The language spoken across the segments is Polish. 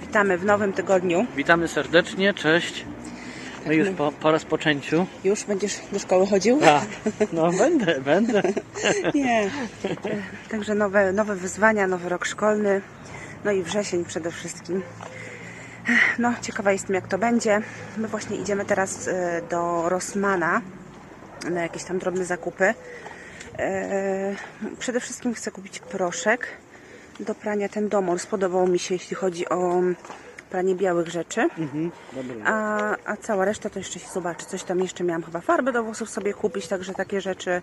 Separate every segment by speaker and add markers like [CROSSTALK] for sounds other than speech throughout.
Speaker 1: Witamy w nowym tygodniu.
Speaker 2: Witamy serdecznie, cześć. My już po, po rozpoczęciu.
Speaker 1: Już będziesz do szkoły chodził?
Speaker 2: Tak, no będę, będę. [LAUGHS]
Speaker 1: Nie. Także nowe, nowe wyzwania, nowy rok szkolny. No i wrzesień przede wszystkim. No, ciekawa jestem jak to będzie. My właśnie idziemy teraz e, do Rossmana na jakieś tam drobne zakupy. E, Przede wszystkim chcę kupić proszek do prania ten domol. Spodobał mi się, jeśli chodzi o pranie białych rzeczy.
Speaker 2: Mhm.
Speaker 1: A, a cała reszta to jeszcze się zobaczy. Coś tam jeszcze miałam chyba farby do włosów sobie kupić, także takie rzeczy,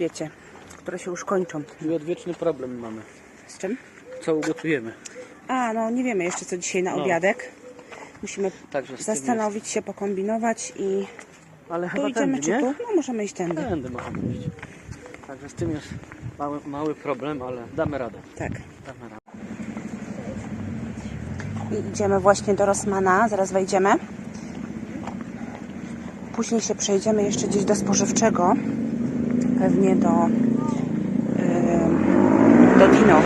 Speaker 1: wiecie, które się już kończą.
Speaker 2: I odwieczny problem mamy.
Speaker 1: Z czym?
Speaker 2: Co ugotujemy?
Speaker 1: A, no nie wiemy jeszcze co dzisiaj na
Speaker 2: No.
Speaker 1: obiadek. Musimy
Speaker 2: Także
Speaker 1: zastanowić się, pokombinować i
Speaker 2: Ale
Speaker 1: tu idziemy
Speaker 2: tędy,
Speaker 1: czy
Speaker 2: nie?
Speaker 1: tu? No możemy iść tędy.
Speaker 2: Tędy możemy iść. Także z tym jest mały, mały problem, ale damy radę.
Speaker 1: Tak.
Speaker 2: Damy radę.
Speaker 1: I idziemy właśnie do Rossmana, zaraz wejdziemy. Później się przejdziemy jeszcze gdzieś do spożywczego. Pewnie do, yy, do Dino.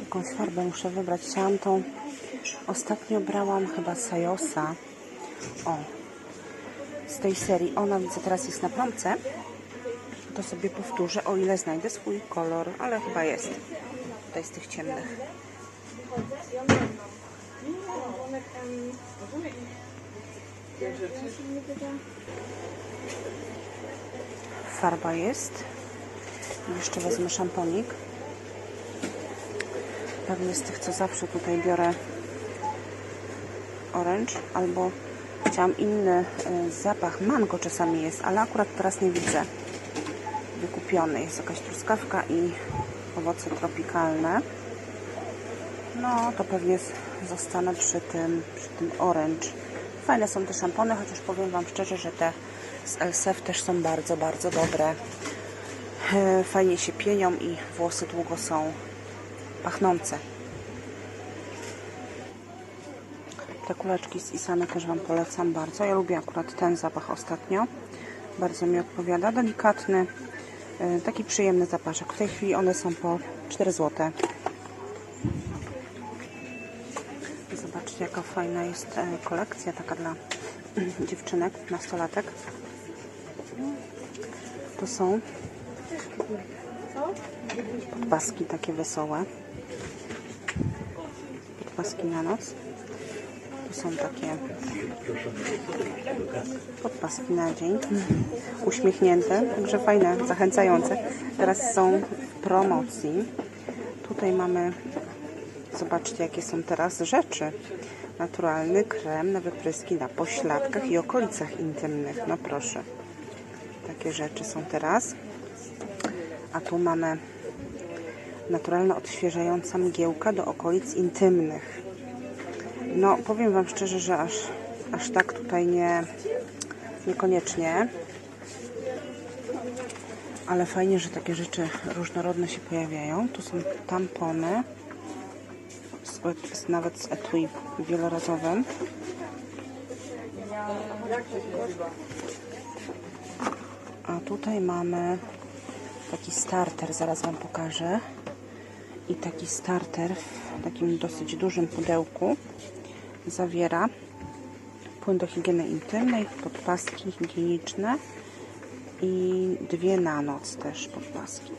Speaker 1: Jakąś farbę muszę wybrać. Chciałam tą... Ostatnio brałam chyba Sajosa. O, z tej serii. Ona widzę teraz jest na promce. To sobie powtórzę, o ile znajdę swój kolor, ale chyba jest. Tutaj z tych ciemnych. Farba jest. Jeszcze wezmę szamponik. Pewnie z tych, co zawsze tutaj biorę orange albo chciałam inny e, zapach. Mango czasami jest, ale akurat teraz nie widzę. Wykupiony jest jakaś truskawka i owoce tropikalne. No to pewnie zostanę przy tym, przy tym orange. Fajne są te szampony, chociaż powiem Wam szczerze, że te z LSF też są bardzo, bardzo dobre. E, Fajnie się pienią i włosy długo są pachnące. Te kuleczki z Isany też Wam polecam bardzo. Ja lubię akurat ten zapach ostatnio. Bardzo mi odpowiada. Delikatny, e, taki przyjemny zapaszek. W tej chwili one są po 4 zł. Zobaczcie jaka fajna jest e, kolekcja taka dla [CLEARS THROAT] dziewczynek, nastolatek. To są podpaski takie wesołe. Podpaski na noc. Są takie podpaski na dzień. Uśmiechnięte, także fajne, zachęcające. Teraz są w promocji. Tutaj mamy, zobaczcie jakie są teraz rzeczy. Naturalny krem na wypryski na pośladkach i okolicach intymnych. No proszę. Takie rzeczy są teraz. A tu mamy naturalna odświeżająca mgiełka do okolic intymnych. No, powiem Wam szczerze, że aż, aż tak tutaj nie, niekoniecznie. Ale fajnie, że takie rzeczy różnorodne się pojawiają. Tu są tampony, z, z, nawet z etui wielorazowym. A tutaj mamy taki starter, zaraz Wam pokażę. I taki starter w takim dosyć dużym pudełku zawiera płyn do higieny intymnej, podpaski higieniczne i dwie na noc też podpaski.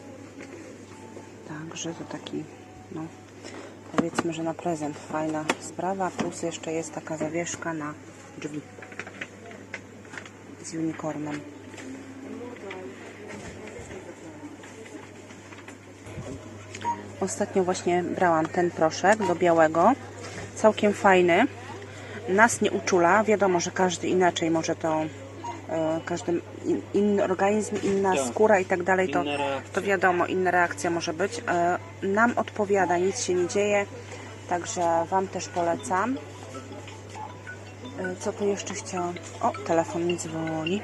Speaker 1: Także to taki, no powiedzmy, że na prezent fajna sprawa, plus jeszcze jest taka zawieszka na drzwi z unicornem. Ostatnio właśnie brałam ten proszek do białego. Całkiem fajny. Nas nie uczula. Wiadomo, że każdy inaczej może to, e, każdy in, inny organizm, inna
Speaker 2: Tak.
Speaker 1: skóra i tak dalej, to, to wiadomo, inna reakcja może być. E, nam odpowiada, nic się nie dzieje, także Wam też polecam. E, co tu jeszcze chciałam? O, telefon mi dzwoni.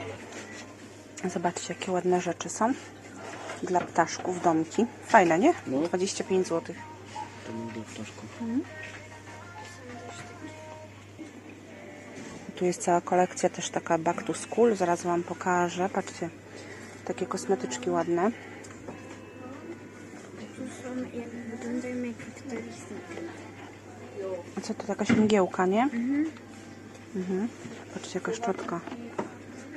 Speaker 1: Zobaczcie, jakie ładne rzeczy są dla ptaszków, domki. Fajne, nie?
Speaker 2: No.
Speaker 1: 25 zł.
Speaker 2: To do ptaszków.
Speaker 1: Tu jest cała kolekcja też taka back to school. Zaraz Wam pokażę. Patrzcie, Takie kosmetyczki ładne. A co to, jakaś mgiełka, nie? Mhm. Patrzcie, jaka szczotka.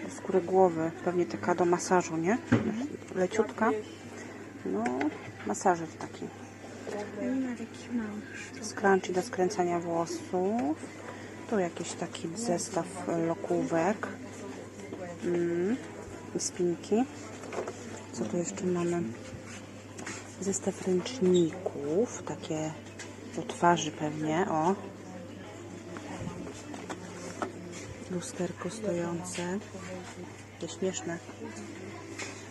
Speaker 1: Do skóry głowy. Pewnie taka do masażu, nie? Leciutka. No, masażer taki.
Speaker 3: Małych.
Speaker 1: Scrunchie do skręcania włosów. Tu jakiś taki zestaw lokówek. Mm. I spinki. Co tu jeszcze mamy? Zestaw ręczników. Takie do twarzy pewnie. O. Lusterko stojące. To śmieszne.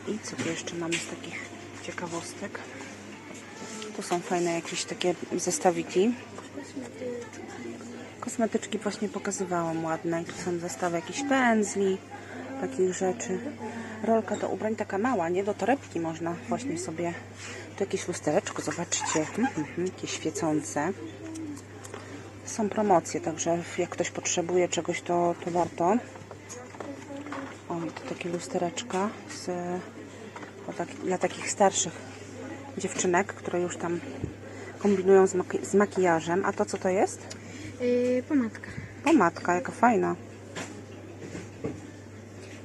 Speaker 1: I co tu jeszcze mamy z takich ciekawostek? Tu są fajne jakieś takie zestawiki. Kosmetyczki właśnie pokazywałam ładne. Tu są zestawy jakichś pędzli, takich rzeczy. Rolka do ubrań taka mała, nie? Do torebki można właśnie sobie. Tu jakieś lustereczko, zobaczcie. Mhm, mhm, jakieś świecące. Są promocje, także jak ktoś potrzebuje czegoś, to, to warto. O, to takie lustereczka z, tak, dla takich starszych dziewczynek, które już tam kombinują z, maki- z makijażem. A to co to jest?
Speaker 3: Yy, pomadka.
Speaker 1: Pomadka, jaka fajna.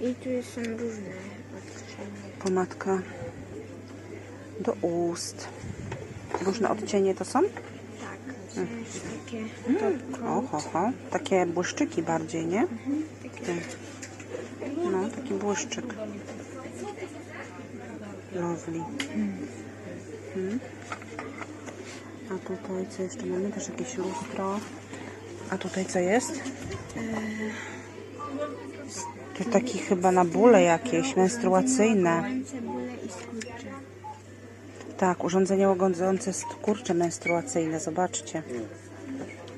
Speaker 3: I tu są różne odcienie.
Speaker 1: Pomadka do ust. Różne odcienie to są?
Speaker 3: Tak, są jeszcze takie top
Speaker 1: O, ho. Takie błyszczyki bardziej, nie?
Speaker 3: Takie
Speaker 1: No, taki błyszczyk. Lovely. Mhm. A tutaj co jeszcze mamy? Też jakieś lustro. A tutaj co jest? To taki chyba na bóle jakieś, menstruacyjne. Tak, urządzenie łagodzące skurcze menstruacyjne, zobaczcie.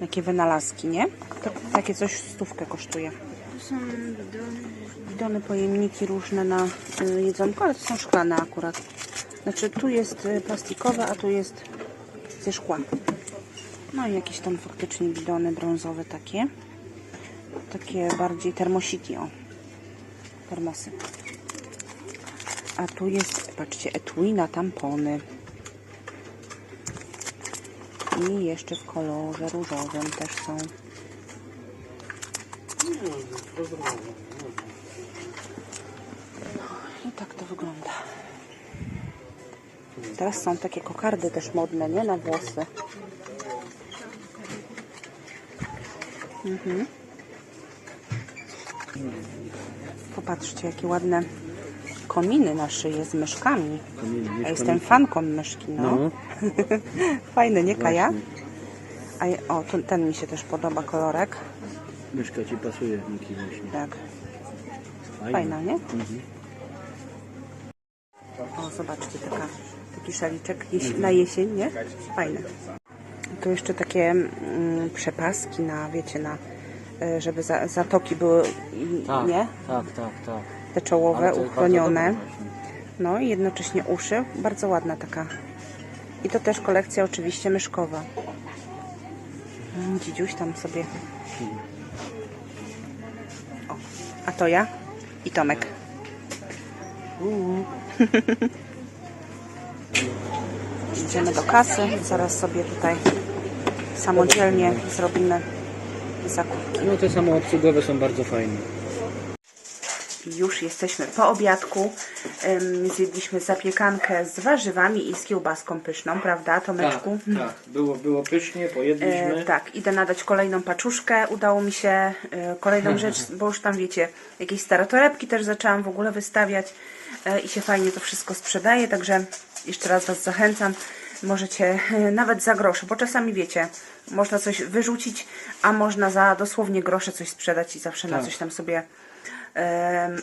Speaker 1: Jakie wynalazki, nie? To, takie coś stówkę kosztuje.
Speaker 3: Tu są bidony.
Speaker 1: Bidony, pojemniki różne na y, jedzonko, ale to są szklane akurat. Znaczy tu jest y, plastikowe, a tu jest ze szkła. No i jakieś tam faktycznie bidony brązowe takie. Takie bardziej termosiki, o. Termosy. A tu jest, patrzcie, etui na tampony. I jeszcze w kolorze różowym też są. I tak to wygląda. Teraz są takie kokardy też modne, nie? Na włosy. Mhm. Popatrzcie, jakie ładne kominy na szyję z myszkami. Ja jestem fanką myszki, no.
Speaker 2: No. [LAUGHS]
Speaker 1: Fajny, nie Kaja? A, o, ten mi się też podoba kolorek.
Speaker 2: Myszka ci pasuje, Miki, właśnie.
Speaker 1: Tak,
Speaker 2: Fajna.
Speaker 1: fajna, nie?
Speaker 2: Mhm.
Speaker 1: O, zobaczcie, taka, taki szaliczek na jesień, nie? Fajne. Tu jeszcze takie mm, przepaski na, wiecie, na, e, żeby za, zatoki były, i-
Speaker 2: Tak,
Speaker 1: nie?
Speaker 2: tak, tak, tak.
Speaker 1: Te czołowe,
Speaker 2: Ale to jest
Speaker 1: uchronione.
Speaker 2: bardzo dobre właśnie.
Speaker 1: No i jednocześnie uszy. Bardzo ładna taka. I to też kolekcja oczywiście myszkowa. Mm, Dzidziuś tam sobie. O, a to ja i Tomek. [LAUGHS] Idziemy do kasy. Zaraz sobie tutaj samodzielnie zrobimy zakupki.
Speaker 2: No te samoobsługowe są bardzo fajne.
Speaker 1: Już jesteśmy po obiadku. Zjedliśmy zapiekankę z warzywami i z kiełbaską pyszną, prawda, Tomeczku?
Speaker 2: tak. Było, było pysznie, pojedliśmy.
Speaker 1: E, tak, idę nadać kolejną paczuszkę. Udało mi się e, kolejną [LAUGHS] rzecz, bo już tam wiecie, jakieś stare torebki też zaczęłam w ogóle wystawiać e, i się fajnie to wszystko sprzedaje, także jeszcze raz Was zachęcam. Możecie e, nawet za grosze, bo czasami wiecie, można coś wyrzucić, a można za dosłownie grosze coś sprzedać i zawsze na
Speaker 2: Tak.
Speaker 1: coś tam sobie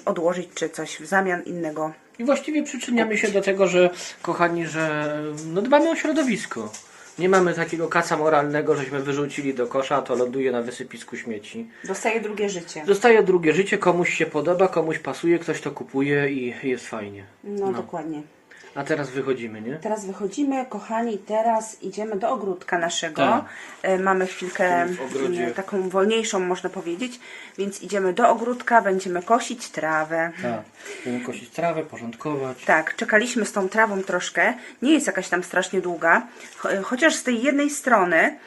Speaker 1: odłożyć, czy coś w zamian innego.
Speaker 2: I właściwie przyczyniamy się do tego, że kochani, że no dbamy o środowisko. Nie mamy takiego kaca moralnego, żeśmy wyrzucili do kosza, a to ląduje na wysypisku śmieci.
Speaker 1: Dostaje drugie życie.
Speaker 2: Zostaje drugie życie, komuś się podoba, komuś pasuje, ktoś to kupuje i jest fajnie.
Speaker 1: No, dokładnie.
Speaker 2: A teraz wychodzimy, nie?
Speaker 1: Teraz wychodzimy, kochani, teraz idziemy do ogródka naszego.
Speaker 2: Tak.
Speaker 1: E, Mamy chwilkę
Speaker 2: W ogrodzie.
Speaker 1: m, taką wolniejszą, można powiedzieć, więc idziemy do ogródka, będziemy kosić trawę.
Speaker 2: Tak. Będziemy kosić trawę, porządkować.
Speaker 1: Tak, czekaliśmy z tą trawą troszkę. Nie jest jakaś tam strasznie długa, cho- chociaż z tej jednej strony, e,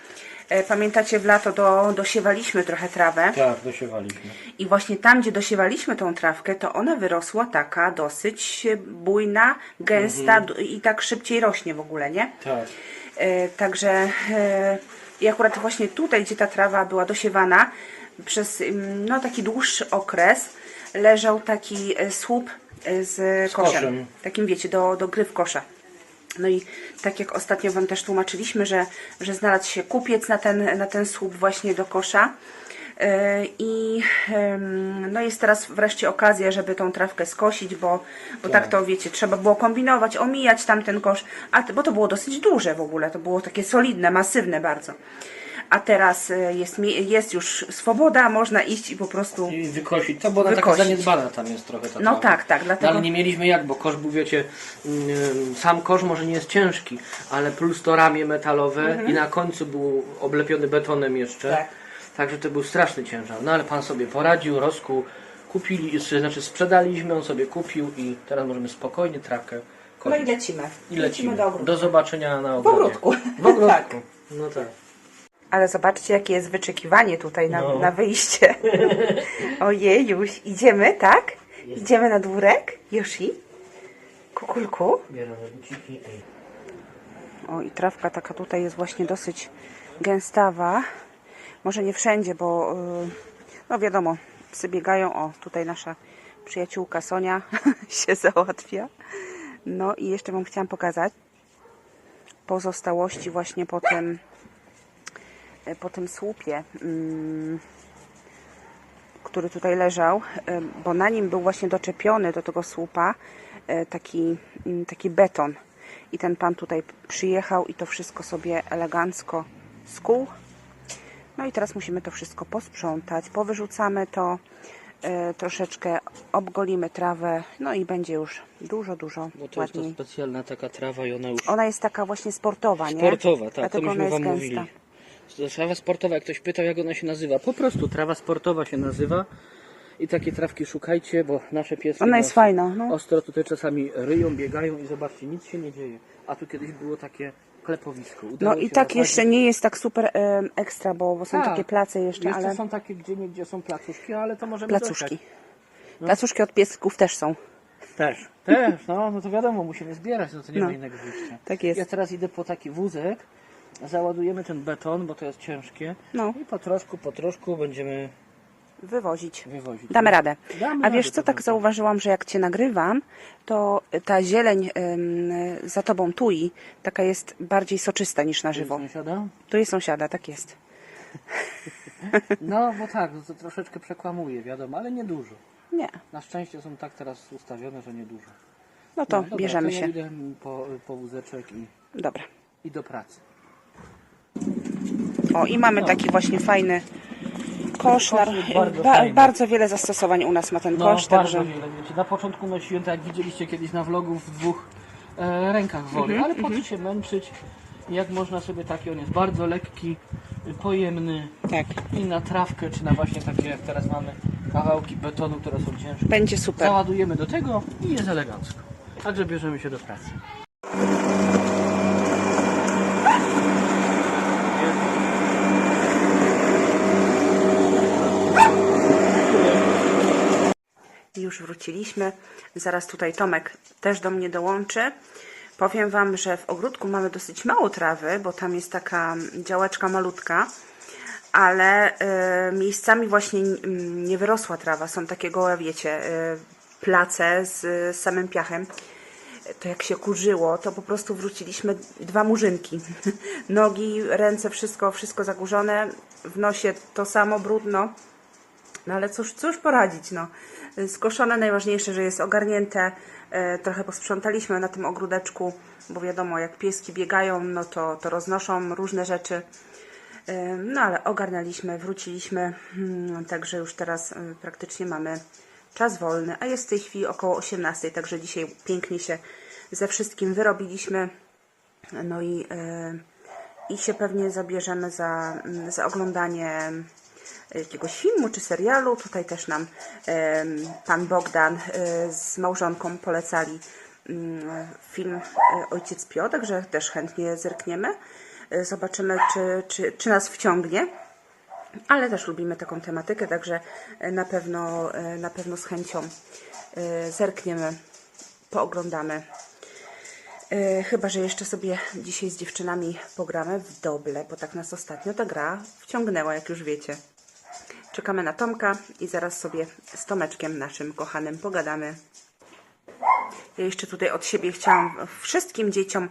Speaker 1: pamiętacie, w lato do, dosiewaliśmy trochę trawę.
Speaker 2: Tak, dosiewaliśmy.
Speaker 1: I właśnie tam, gdzie dosiewaliśmy tą trawkę, to ona wyrosła taka dosyć bujna, gęsta d- i tak szybciej rośnie w ogóle, nie?
Speaker 2: Tak.
Speaker 1: E, także e, i akurat właśnie tutaj, gdzie ta trawa była dosiewana, przez mm, no, taki dłuższy okres leżał taki e, słup e, z, koszem.
Speaker 2: koszem.
Speaker 1: Takim wiecie, do, do gry w kosza. No i tak jak ostatnio Wam też tłumaczyliśmy, że, że znalazł się kupiec na ten, na ten słup właśnie do kosza. E, I no jest teraz wreszcie okazja, żeby tą trawkę skosić, bo, bo tak. to wiecie, trzeba było kombinować, omijać tamten kosz, a, bo to było dosyć duże w ogóle, to było takie solidne, masywne bardzo. A teraz e, jest, jest już swoboda, można iść i po prostu.
Speaker 2: I wykosić. To, bo ona taka
Speaker 1: Wykosić.
Speaker 2: zaniedbana tam jest trochę ta
Speaker 1: No
Speaker 2: trawa.
Speaker 1: tak, tak,
Speaker 2: No,
Speaker 1: dlatego.
Speaker 2: ale nie mieliśmy jak, bo kosz był, wiecie, mm, sam kosz może nie jest ciężki, ale plus to ramię metalowe i na końcu był oblepiony betonem jeszcze.
Speaker 1: Mhm. Tak.
Speaker 2: Także to był straszny ciężar. No ale pan sobie poradził, rozkuł, kupili, czy, znaczy sprzedaliśmy, on sobie kupił i teraz możemy spokojnie trawkę
Speaker 1: No
Speaker 2: kosić.
Speaker 1: i lecimy.
Speaker 2: I lecimy.
Speaker 1: do ogródka.
Speaker 2: Do zobaczenia na
Speaker 1: W
Speaker 2: ogrodzie.
Speaker 1: ogródku.
Speaker 2: W ogródku. [LAUGHS]
Speaker 1: Tak.
Speaker 2: No tak.
Speaker 1: Ale zobaczcie, jakie jest wyczekiwanie tutaj na,
Speaker 2: No.
Speaker 1: na wyjście. [LAUGHS] Ojejuś, idziemy, tak? Idziemy na dwórek? Yoshi? Kukulku?
Speaker 2: Bierzemy buciki.
Speaker 1: O, i trawka taka tutaj jest właśnie dosyć gęstawa. Może nie wszędzie, bo y, no wiadomo, psy biegają. O, tutaj nasza przyjaciółka Sonia [LAUGHS] się załatwia. No i jeszcze Wam chciałam pokazać pozostałości właśnie po tym, po tym słupie, mm, który tutaj leżał, y, bo na nim był właśnie doczepiony do tego słupa y, taki, mm, taki beton. I ten pan tutaj przyjechał i to wszystko sobie elegancko skuł. No i teraz musimy to wszystko posprzątać, powyrzucamy to, troszeczkę obgolimy trawę, no i będzie już dużo, dużo
Speaker 2: Bo to jest to
Speaker 1: ładniej.
Speaker 2: specjalna taka trawa i ona już
Speaker 1: Ona jest taka właśnie sportowa, nie?
Speaker 2: Sportowa, tak, to
Speaker 1: Dlatego ona
Speaker 2: myśmy wam
Speaker 1: gęsta.
Speaker 2: mówili. Trawa sportowa, jak ktoś pytał, jak ona się nazywa. Po prostu trawa sportowa się nazywa. I takie trawki szukajcie, bo nasze pieski
Speaker 1: Ona jest fajna, no.
Speaker 2: ostro tutaj czasami ryją, biegają i zobaczcie, nic się nie dzieje. A tu kiedyś było takie klepowisko. Udało
Speaker 1: No
Speaker 2: się
Speaker 1: i tak jeszcze nie jest tak super em, ekstra, bo, bo są
Speaker 2: Tak.
Speaker 1: takie place jeszcze,
Speaker 2: Jeszcze
Speaker 1: ale
Speaker 2: są takie, gdzie nie gdzie są placuszki, ale to możemy
Speaker 1: placuszki.
Speaker 2: dosiać.
Speaker 1: Placuszki od piesków też są.
Speaker 2: Też, też, no, no to wiadomo, musimy zbierać, no to nie
Speaker 1: No.
Speaker 2: ma innego wyjścia.
Speaker 1: Tak jest.
Speaker 2: Ja teraz idę po taki wózek, załadujemy ten beton, bo to jest ciężkie.
Speaker 1: No.
Speaker 2: I po troszku, po troszku będziemy
Speaker 1: Wywozić.
Speaker 2: wywozić.
Speaker 1: Damy radę.
Speaker 2: Damy
Speaker 1: A wiesz
Speaker 2: radę,
Speaker 1: co,
Speaker 2: to
Speaker 1: tak zauważyłam, że jak Cię nagrywam, to ta zieleń em, za Tobą tui, taka jest bardziej soczysta niż na żywo.
Speaker 2: Sąsiada?
Speaker 1: Tu jest sąsiada, tak jest. [LAUGHS]
Speaker 2: No, bo tak, to troszeczkę przekłamuje, wiadomo, ale nie dużo.
Speaker 1: Nie.
Speaker 2: Na szczęście są tak teraz ustawione, że nie dużo.
Speaker 1: No to
Speaker 2: no, dobra,
Speaker 1: bierzemy
Speaker 2: to ja
Speaker 1: się.
Speaker 2: idę po, po wózeczek i,
Speaker 1: Dobra.
Speaker 2: i do pracy.
Speaker 1: O, i mamy
Speaker 2: No.
Speaker 1: taki właśnie fajny kosz. Na,
Speaker 2: bardzo
Speaker 1: ba,
Speaker 2: fajny.
Speaker 1: bardzo wiele zastosowań u nas ma ten
Speaker 2: No,
Speaker 1: kosz,
Speaker 2: bardzo
Speaker 1: także
Speaker 2: wiele. Wiecie, na początku nosiłem, tak jak widzieliście kiedyś na vlogu, w dwóch e, rękach wody,
Speaker 1: Mhm,
Speaker 2: ale po co się męczyć? Jak można sobie taki, on jest bardzo lekki, y, pojemny
Speaker 1: tak,
Speaker 2: i na trawkę, czy na właśnie takie jak teraz mamy kawałki betonu, które są ciężkie.
Speaker 1: będzie super.
Speaker 2: Załadujemy do tego i jest elegancko. Także bierzemy się do pracy.
Speaker 1: Już wróciliśmy. Zaraz tutaj Tomek też do mnie dołączy. Powiem Wam, że w ogródku mamy dosyć mało trawy, bo tam jest taka działeczka malutka, ale e, miejscami właśnie nie wyrosła trawa. Są takie gołe, wiecie, e, place z, z samym piachem. To jak się kurzyło, to po prostu wróciliśmy dwa murzynki. [LAUGHS] Nogi, ręce, wszystko, wszystko zakurzone. W nosie to samo brudno. No ale cóż, cóż poradzić, no. Skoszone najważniejsze, że jest ogarnięte. E, trochę posprzątaliśmy na tym ogródeczku, bo wiadomo, jak pieski biegają, no to, to roznoszą różne rzeczy. E, no ale ogarnęliśmy, wróciliśmy, mm, także już teraz e, praktycznie mamy czas wolny, a jest w tej chwili około 18, także dzisiaj pięknie się ze wszystkim wyrobiliśmy. No i, i się pewnie zabierzemy za, mm, za oglądanie jakiegoś filmu czy serialu. Tutaj też nam pan Bogdan e, z małżonką polecali mm, film e, Ojciec Pio, także też chętnie zerkniemy. E, Zobaczymy, czy, czy, czy nas wciągnie. Ale też lubimy taką tematykę, także e, na pewno, e, na pewno z chęcią e, zerkniemy, pooglądamy. E, Chyba, że jeszcze sobie dzisiaj z dziewczynami pogramy w doble, bo tak nas ostatnio ta gra wciągnęła, jak już wiecie. Czekamy na Tomka i zaraz sobie z Tomeczkiem naszym kochanym pogadamy. Ja jeszcze tutaj od siebie chciałam wszystkim dzieciom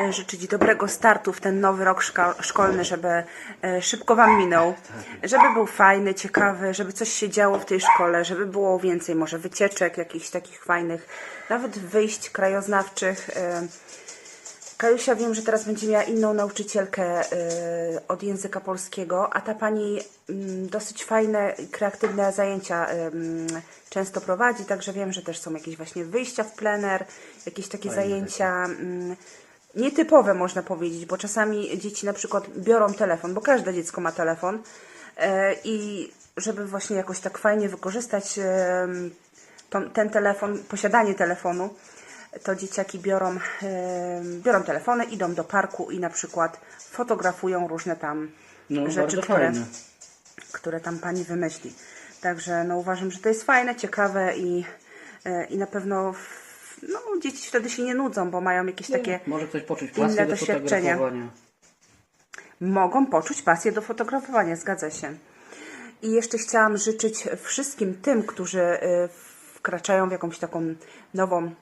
Speaker 1: e, życzyć dobrego startu w ten nowy rok szkolny, żeby e, szybko Wam minął, żeby był fajny, ciekawy, żeby coś się działo w tej szkole, żeby było więcej może wycieczek jakichś takich fajnych, nawet wyjść krajoznawczych. E, Kajusia wiem, że teraz będzie miała inną nauczycielkę y, od języka polskiego, a ta pani mm, dosyć fajne i kreatywne zajęcia często prowadzi, także wiem, że też są jakieś właśnie wyjścia w plener, jakieś takie zajęcia mm, nietypowe można powiedzieć, bo czasami dzieci na przykład biorą telefon, bo każde dziecko ma telefon y, i żeby właśnie jakoś tak fajnie wykorzystać ten telefon, posiadanie telefonu, to dzieciaki biorą, em, biorą telefony, idą do parku i na przykład fotografują różne tam
Speaker 2: No,
Speaker 1: rzeczy, które,
Speaker 2: fajne.
Speaker 1: które tam pani wymyśli. Także no, uważam, że to jest fajne, ciekawe i, e, i na pewno no, dzieci wtedy się nie nudzą, bo mają jakieś takie
Speaker 2: Może ktoś poczuć
Speaker 1: inne
Speaker 2: do
Speaker 1: doświadczenia. mogą poczuć pasję do fotografowania, zgadza się. I jeszcze chciałam życzyć wszystkim tym, którzy y, wkraczają w jakąś taką nową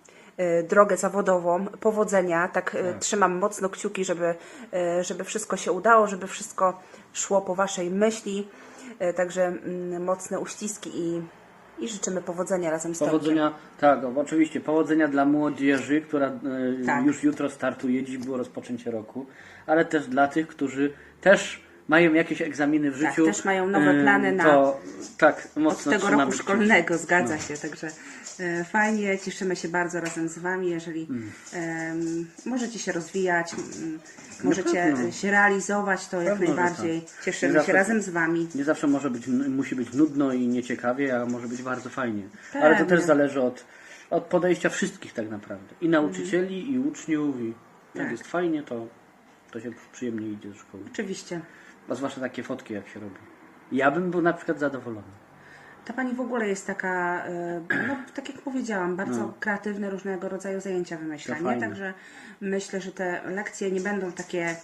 Speaker 1: drogę zawodową, powodzenia. Tak y, trzymam mocno kciuki, żeby, y, żeby wszystko się udało, żeby wszystko szło po Waszej myśli. Także mm, mocne uściski i, i życzymy powodzenia razem z.
Speaker 2: Powodzenia, tak, o, oczywiście, powodzenia dla młodzieży, która e,
Speaker 1: Tak.
Speaker 2: już jutro startuje, dziś było rozpoczęcie roku, ale też dla tych, którzy też mają jakieś egzaminy w
Speaker 1: Tak,
Speaker 2: życiu.
Speaker 1: też mają nowe
Speaker 2: e,
Speaker 1: plany na-
Speaker 2: To, tak,
Speaker 1: od
Speaker 2: mocno
Speaker 1: tego
Speaker 2: trzymamy
Speaker 1: roku szkolnego, zgadza
Speaker 2: No.
Speaker 1: się. Także e, fajnie, cieszymy się bardzo razem z Wami, jeżeli
Speaker 2: Mm.
Speaker 1: możecie się rozwijać, możecie
Speaker 2: pewno.
Speaker 1: e, się realizować, to jak
Speaker 2: Pewno, że
Speaker 1: najbardziej
Speaker 2: tak.
Speaker 1: cieszymy
Speaker 2: Nie
Speaker 1: się
Speaker 2: zawsze-
Speaker 1: razem z Wami.
Speaker 2: Nie zawsze może być, musi być nudno i nieciekawie, a może być bardzo fajnie. Ale to
Speaker 1: Pewnie.
Speaker 2: też zależy od, od podejścia wszystkich tak naprawdę. I nauczycieli, i uczniów. I jak
Speaker 1: Tak.
Speaker 2: jest fajnie, to, to się przyjemnie idzie do szkoły.
Speaker 1: Oczywiście.
Speaker 2: A zwłaszcza takie fotki, jak się robi. Ja bym był na przykład zadowolony.
Speaker 1: Ta Pani w ogóle jest taka, e, no tak jak powiedziałam, bardzo
Speaker 2: No.
Speaker 1: kreatywne różnego rodzaju zajęcia wymyśla,
Speaker 2: To
Speaker 1: nie? Także myślę, że te lekcje nie będą takie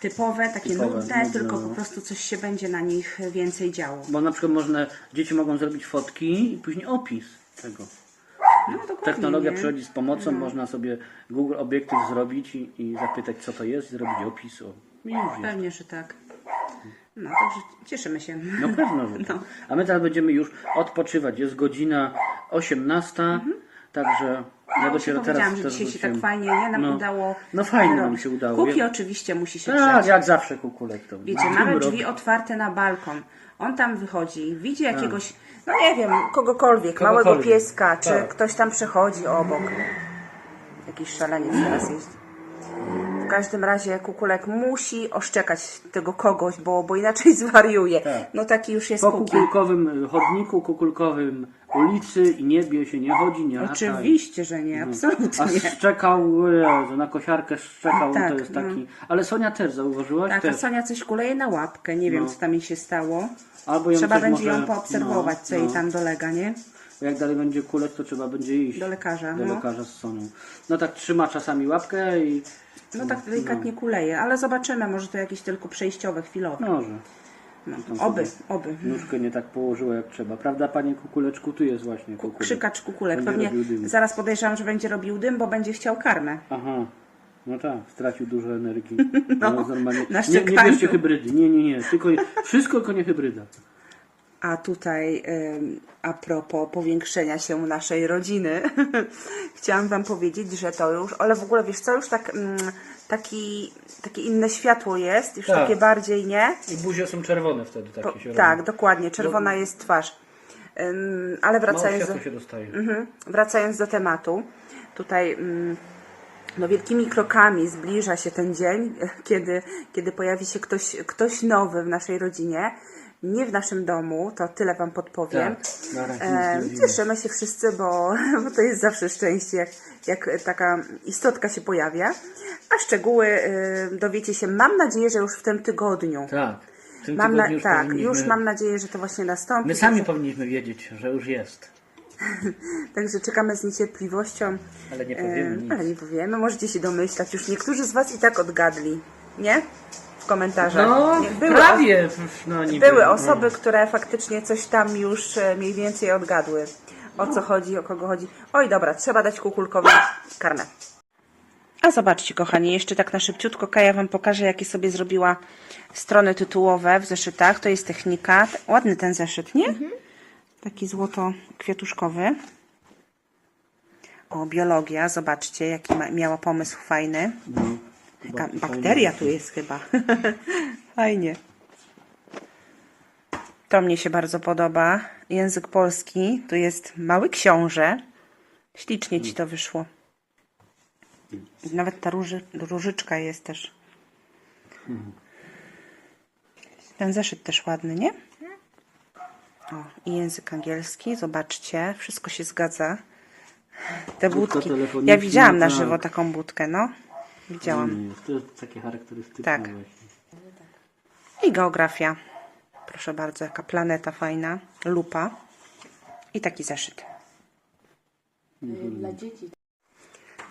Speaker 1: typowe, takie
Speaker 2: Typowe,
Speaker 1: nudne,
Speaker 2: nudne,
Speaker 1: tylko
Speaker 2: no.
Speaker 1: po prostu coś się będzie na nich więcej działo.
Speaker 2: Bo na przykład można, dzieci mogą zrobić fotki i później opis tego.
Speaker 1: No,
Speaker 2: Technologia
Speaker 1: nie?
Speaker 2: przychodzi z pomocą, można sobie Google obiektyw zrobić i, i zapytać co to jest i zrobić opis. O.
Speaker 1: Pewnie, że tak. No, także cieszymy się.
Speaker 2: No pewno, że [LAUGHS] tak. A my teraz będziemy już odpoczywać. Jest godzina 18, także ja
Speaker 1: No,
Speaker 2: dopiero teraz
Speaker 1: powiedziałam, że
Speaker 2: też
Speaker 1: dzisiaj się
Speaker 2: wróciłem.
Speaker 1: tak fajnie nie, nam
Speaker 2: No.
Speaker 1: udało.
Speaker 2: No fajnie nam się udało.
Speaker 1: Kuki
Speaker 2: Ja-
Speaker 1: oczywiście musi się
Speaker 2: Tak,
Speaker 1: przejść.
Speaker 2: jak zawsze kukulek to.
Speaker 1: Wiecie, mamy drzwi otwarte na balkon. On tam wychodzi, widzi jakiegoś, no nie wiem, kogokolwiek, małego
Speaker 2: Kogokolwiek.
Speaker 1: pieska, czy
Speaker 2: Tak.
Speaker 1: ktoś tam przechodzi obok. Jakiś szaleniec teraz jest. W każdym razie kukulek musi oszczekać tego kogoś, bo, bo inaczej [LAUGHS] zwariuje.
Speaker 2: Tak.
Speaker 1: No taki już jest
Speaker 2: Po kukulkowym y, chodniku, kukulkowym ulicy i niebie się nie chodzi, nie lata.
Speaker 1: Oczywiście, że nie,
Speaker 2: A
Speaker 1: absolutnie.
Speaker 2: szczekał, Jezu, na kosiarkę szczekał,
Speaker 1: Tak,
Speaker 2: to jest
Speaker 1: no.
Speaker 2: taki... Ale Sonia też zauważyłaś?
Speaker 1: Tak, a
Speaker 2: też.
Speaker 1: Sonia coś kuleje na łapkę, nie wiem
Speaker 2: No.
Speaker 1: co tam jej się stało.
Speaker 2: Albo ją
Speaker 1: Trzeba będzie
Speaker 2: może-
Speaker 1: ją poobserwować,
Speaker 2: no,
Speaker 1: co jej
Speaker 2: no.
Speaker 1: tam dolega, nie?
Speaker 2: Jak dalej będzie kuleć, to trzeba będzie iść.
Speaker 1: Do lekarza,
Speaker 2: Do
Speaker 1: no.
Speaker 2: lekarza z Sonią. No tak trzyma czasami łapkę i...
Speaker 1: No tak delikatnie kuleje, ale zobaczymy, może to jakieś tylko przejściowe, chwilowe.
Speaker 2: Może.
Speaker 1: No, oby, oby.
Speaker 2: Nóżkę nie tak położyła jak trzeba. Prawda, panie kukuleczku? Tu jest właśnie kukulek.
Speaker 1: Krzykacz kukulek. Pewnie zaraz podejrzewam, że będzie robił dym, bo będzie chciał karmę.
Speaker 2: Aha. No tak, stracił dużo energii. [LAUGHS]
Speaker 1: No,
Speaker 2: No, normalnie.
Speaker 1: na
Speaker 2: nie, nie bierzcie hybrydy. Nie, nie, nie. Tylko, wszystko tylko nie hybryda.
Speaker 1: A tutaj a propos powiększenia się naszej rodziny, [LAUGHS] chciałam Wam powiedzieć, że to już, ale w ogóle wiesz co, już tak mm, taki, takie inne światło jest, już
Speaker 2: Tak.
Speaker 1: takie bardziej, nie?
Speaker 2: I buzie są czerwone wtedy takie
Speaker 1: Po,
Speaker 2: się
Speaker 1: tak, dokładnie, czerwona jest twarz. Ym, ale wracając do. Mhm. Wracając do tematu, Tutaj mm, no, wielkimi krokami zbliża się ten dzień, [LAUGHS] kiedy, kiedy pojawi się ktoś, ktoś nowy w naszej rodzinie. Nie w naszym domu, to tyle Wam podpowiem.
Speaker 2: Tak,
Speaker 1: E, cieszymy się wszyscy, bo, [LAUGHS] bo to jest zawsze szczęście, jak, jak taka istotka się pojawia. A szczegóły e, dowiecie się, mam nadzieję, że już w tym tygodniu.
Speaker 2: Tak. W tym
Speaker 1: Mam
Speaker 2: tygodniu już
Speaker 1: tak,
Speaker 2: powinniśmy-
Speaker 1: już mam nadzieję, że to właśnie nastąpi.
Speaker 2: My sami
Speaker 1: Także,
Speaker 2: powinniśmy wiedzieć, że już jest. [LAUGHS]
Speaker 1: także czekamy z niecierpliwością.
Speaker 2: Ale nie powiemy
Speaker 1: E,
Speaker 2: nic.
Speaker 1: Ale nie powiemy, możecie się domyślać. Już niektórzy z Was i tak odgadli, nie? Komentarzach.
Speaker 2: No,
Speaker 1: były,
Speaker 2: prawie. No, niby,
Speaker 1: były
Speaker 2: no.
Speaker 1: osoby, które faktycznie coś tam już e, mniej więcej odgadły. O co chodzi, o kogo chodzi. Oj, dobra, trzeba dać kukulkowi karmę. A zobaczcie, kochani, jeszcze tak na szybciutko Kaja Wam pokaże, jakie sobie zrobiła strony tytułowe w zeszytach. To jest technika. Ładny ten zeszyt, nie? Taki złoto-kwiatuszkowy. O, biologia, zobaczcie, jaki ma, miała pomysł fajny. Jaka bakteria tu jest chyba. [LAUGHS] Fajnie. To mnie się bardzo podoba. Język polski. Tu jest mały książę. Ślicznie ci to wyszło. Nawet ta róży, różyczka jest też. Ten zeszyt też ładny, nie? O, i język angielski. Zobaczcie, wszystko się zgadza. Te
Speaker 2: Budka
Speaker 1: budki. Ja widziałam na
Speaker 2: tak.
Speaker 1: żywo taką budkę, no. Widziałam.
Speaker 2: Mm, To jest takie charakterystyczne
Speaker 1: Tak.
Speaker 2: właśnie.
Speaker 1: I geografia. Proszę bardzo, jaka planeta fajna. Lupa. I taki zeszyt.
Speaker 4: Dla dzieci.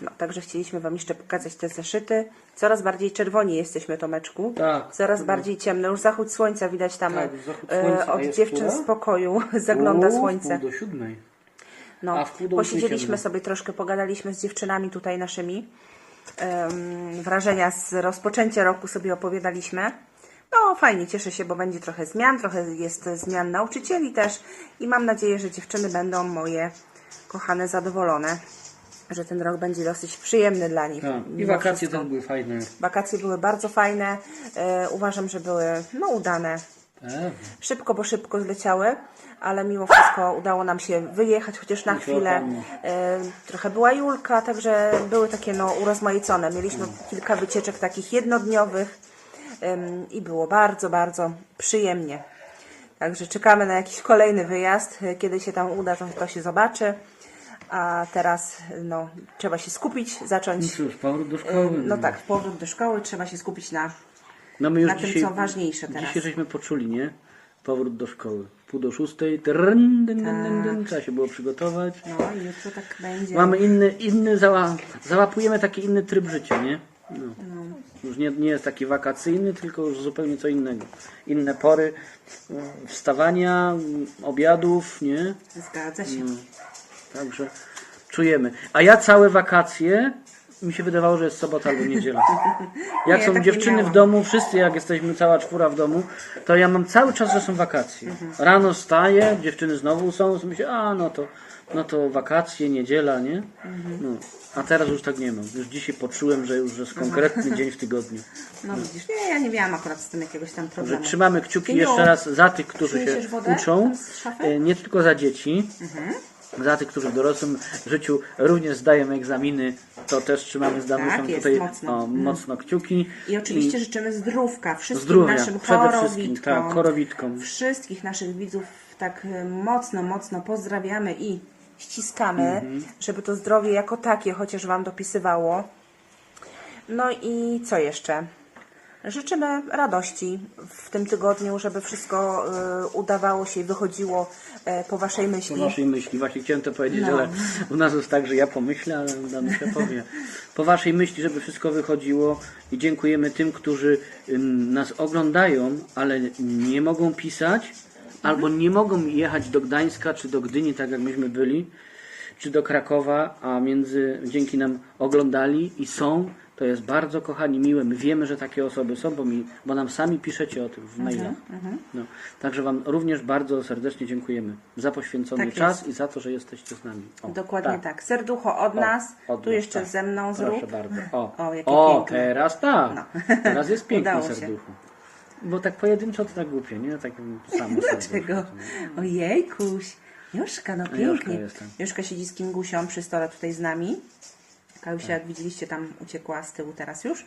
Speaker 1: No, także chcieliśmy Wam jeszcze pokazać te zeszyty. Coraz bardziej czerwoni jesteśmy, Tomeczku.
Speaker 2: Tak.
Speaker 1: Coraz bardziej ciemno. Już zachód słońca widać tam.
Speaker 2: Tak, zachód
Speaker 1: e,
Speaker 2: słońca. A
Speaker 1: od
Speaker 2: jest
Speaker 1: dziewczyn
Speaker 2: która?
Speaker 1: z pokoju [LAUGHS] zagląda słońce.
Speaker 2: Pół do siódmej.
Speaker 1: No,
Speaker 2: a w pół do
Speaker 1: posiedzieliśmy sobie troszkę, pogadaliśmy z dziewczynami tutaj naszymi. Wrażenia z rozpoczęcia roku sobie opowiadaliśmy. No fajnie, cieszę się, bo będzie trochę zmian, trochę jest zmian nauczycieli też i mam nadzieję, że dziewczyny będą moje kochane zadowolone, że ten rok będzie dosyć przyjemny dla nich.
Speaker 2: Tak. I wakacje
Speaker 1: wszystko.
Speaker 2: też były fajne.
Speaker 1: Wakacje były bardzo fajne, e, uważam, że były no, udane. Szybko, bo szybko zleciały, ale mimo wszystko udało nam się wyjechać chociaż na chwilę. E, trochę była Julka, także były takie no, urozmaicone. Mieliśmy kilka wycieczek takich jednodniowych em, i było bardzo, bardzo przyjemnie. Także czekamy na jakiś kolejny wyjazd. Kiedy się tam uda, to, to się zobaczy. A teraz no, trzeba się skupić, zacząć.
Speaker 2: cóż, powrót do szkoły.
Speaker 1: No tak, powrót do szkoły, trzeba się skupić na
Speaker 2: No my już
Speaker 1: na tym,
Speaker 2: dzisiaj,
Speaker 1: co ważniejsze teraz.
Speaker 2: Dzisiaj żeśmy poczuli, nie? Powrót do szkoły. Pół do szóstej. Trrn, dyn, dyn, dyn, dyn. Trzeba się było przygotować.
Speaker 1: No i jutro tak będzie.
Speaker 2: Mamy inny, inny zała, załapujemy taki inny tryb życia, nie? No. Już nie, nie jest taki wakacyjny, tylko już zupełnie co innego. Inne pory mm, wstawania, mm, obiadów, nie?
Speaker 1: Zgadza się.
Speaker 2: No. Także czujemy. A ja całe wakacje mi się wydawało, że jest sobota albo niedziela. [LAUGHS] Jak
Speaker 1: Nie,
Speaker 2: są
Speaker 1: tak nie
Speaker 2: dziewczyny w
Speaker 1: miałam.
Speaker 2: domu, wszyscy jak jesteśmy cała czwóra w domu, to ja mam cały czas, że są wakacje.
Speaker 1: Mhm.
Speaker 2: Rano wstaję, dziewczyny znowu są, to myślę, a no to, no to wakacje, niedziela, nie?
Speaker 1: Mhm.
Speaker 2: No. A teraz już tak nie mam. Już dzisiaj poczułem, że już jest konkretny [LAUGHS] dzień w tygodniu.
Speaker 1: No widzisz, nie, ja nie miałam akurat z tym jakiegoś tam
Speaker 2: Że
Speaker 1: problemu.
Speaker 2: trzymamy kciuki jeszcze raz za tych, którzy się
Speaker 1: przyniesiesz wodę
Speaker 2: uczą,
Speaker 1: z szafy?
Speaker 2: e, nie tylko za dzieci, za tych, którzy w dorosłym życiu również zdają egzaminy, to też trzymamy z Danusią
Speaker 1: Tak, jest,
Speaker 2: tutaj
Speaker 1: mocno.
Speaker 2: O, mocno kciuki.
Speaker 1: I oczywiście życzymy zdrówka wszystkim
Speaker 2: zdrowia,
Speaker 1: naszym
Speaker 2: przede wszystkim, tak, chorowitkom.
Speaker 1: Wszystkich naszych widzów tak y, mocno, mocno pozdrawiamy i ściskamy,
Speaker 2: Mhm.
Speaker 1: żeby to zdrowie jako takie chociaż Wam dopisywało. No i co jeszcze? Życzymy radości w tym tygodniu, żeby wszystko y, udawało się i wychodziło y, po Waszej myśli.
Speaker 2: Po waszej myśli, właśnie chciałem to powiedzieć,
Speaker 1: No.
Speaker 2: ale u nas jest tak, że ja pomyślę, ale Danusia powie. Po waszej myśli, żeby wszystko wychodziło i dziękujemy tym, którzy nas oglądają, ale nie mogą pisać, albo nie mogą jechać do Gdańska czy do Gdyni, tak jak myśmy byli, czy do Krakowa, a między dzięki nam oglądali i są. To jest bardzo, kochani, miłe. My wiemy, że takie osoby są, bo, mi, bo nam sami piszecie o tym w mailach. No. Także Wam również bardzo serdecznie dziękujemy za poświęcony
Speaker 1: Tak
Speaker 2: czas
Speaker 1: jest.
Speaker 2: i za to, że jesteście z nami. O,
Speaker 1: Dokładnie tak. Serducho od nas,
Speaker 2: od
Speaker 1: tu
Speaker 2: nas,
Speaker 1: jeszcze
Speaker 2: tak.
Speaker 1: ze mną zrób.
Speaker 2: Proszę bardzo. O, [LAUGHS]
Speaker 1: O, jakie
Speaker 2: o
Speaker 1: piękne.
Speaker 2: teraz tak.
Speaker 1: No.
Speaker 2: Teraz jest [LAUGHS] piękne serducho. Bo tak pojedynczo to tak głupie, nie? Tak samo [LAUGHS]
Speaker 1: Dlaczego? Ojejkuś. Juszka, no
Speaker 2: Juszka
Speaker 1: pięknie.
Speaker 2: jestem.
Speaker 1: Juszka siedzi z Kingusią przy stole tutaj z nami. Kajusia, jak widzieliście, tam uciekła z tyłu teraz już.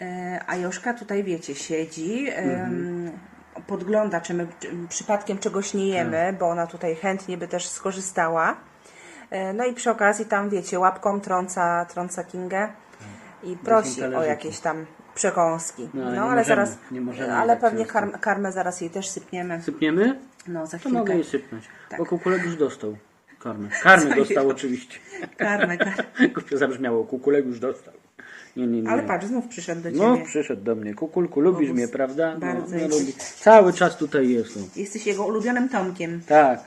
Speaker 1: E, A Joszka tutaj, wiecie, siedzi, em, podgląda, czy my czy przypadkiem czegoś nie jemy, bo ona tutaj chętnie by też skorzystała. E, No i przy okazji tam, wiecie, łapką trąca, trąca Kingę i prosi o
Speaker 2: talerzyki.
Speaker 1: jakieś tam przekąski.
Speaker 2: No,
Speaker 1: No,
Speaker 2: ale nie możemy,
Speaker 1: zaraz,
Speaker 2: nie możemy
Speaker 1: ale
Speaker 2: tak
Speaker 1: pewnie karmę zaraz jej też sypniemy.
Speaker 2: Sypniemy?
Speaker 1: No, za
Speaker 2: To mogę jej sypnąć.
Speaker 1: Tak.
Speaker 2: Bo kukulek już dostał karmę. Karmy
Speaker 1: Co
Speaker 2: dostał oczywiście.
Speaker 1: Karmę, karmę. [LAUGHS]
Speaker 2: Głupio zabrzmiało, kukulek już dostał. Nie, nie, nie.
Speaker 1: Ale patrz, znów przyszedł do
Speaker 2: No,
Speaker 1: ciebie.
Speaker 2: przyszedł do mnie. Kukulku, lubisz mnie, prawda?
Speaker 1: bardzo
Speaker 2: no, lubi. Cały czas tutaj jest. No.
Speaker 1: Jesteś jego ulubionym Tomkiem.
Speaker 2: Tak.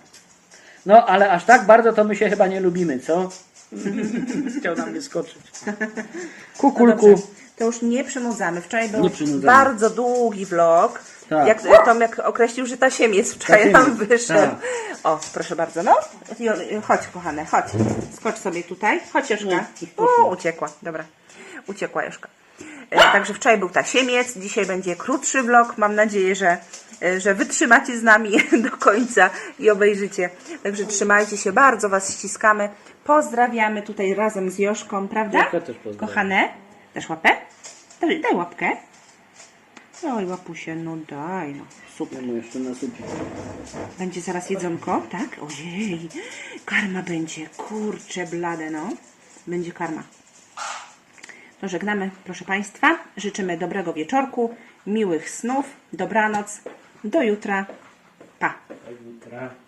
Speaker 2: No, ale aż tak bardzo to my się chyba nie lubimy, co? [LAUGHS] Chciał nam wyskoczyć. [LAUGHS]
Speaker 1: No
Speaker 2: Kukulku.
Speaker 1: dobrze, to już nie przynudzamy. Wczoraj był
Speaker 2: Nie przynudzamy.
Speaker 1: bardzo długi vlog.
Speaker 2: Tak.
Speaker 1: Jak Tomek określił, że tasiemiec wczoraj
Speaker 2: Tasiemiec,
Speaker 1: nam wyszedł. O, proszę bardzo, no. Jo- Chodź, kochane, chodź. Skocz sobie tutaj. Chodź, Joszka. O, uciekła. Dobra. Uciekła Joszka. E, Także wczoraj był tasiemiec, dzisiaj będzie krótszy vlog. Mam nadzieję, że, e, że wytrzymacie z nami [LAUGHS] do końca i obejrzycie. Także trzymajcie się, bardzo Was ściskamy. Pozdrawiamy tutaj razem z Joszką, prawda?
Speaker 2: Też.
Speaker 1: Kochane, dasz łapę? Daj, daj łapkę. Oj, łapusie, no daj, no. Super.
Speaker 2: No jeszcze.
Speaker 1: Będzie zaraz jedzonko, tak? Ojej, karma będzie, kurcze blade, no. Będzie karma. To żegnamy, proszę Państwa. Życzymy dobrego wieczorku, miłych snów, dobranoc. Do jutra. Pa.
Speaker 2: Do jutra.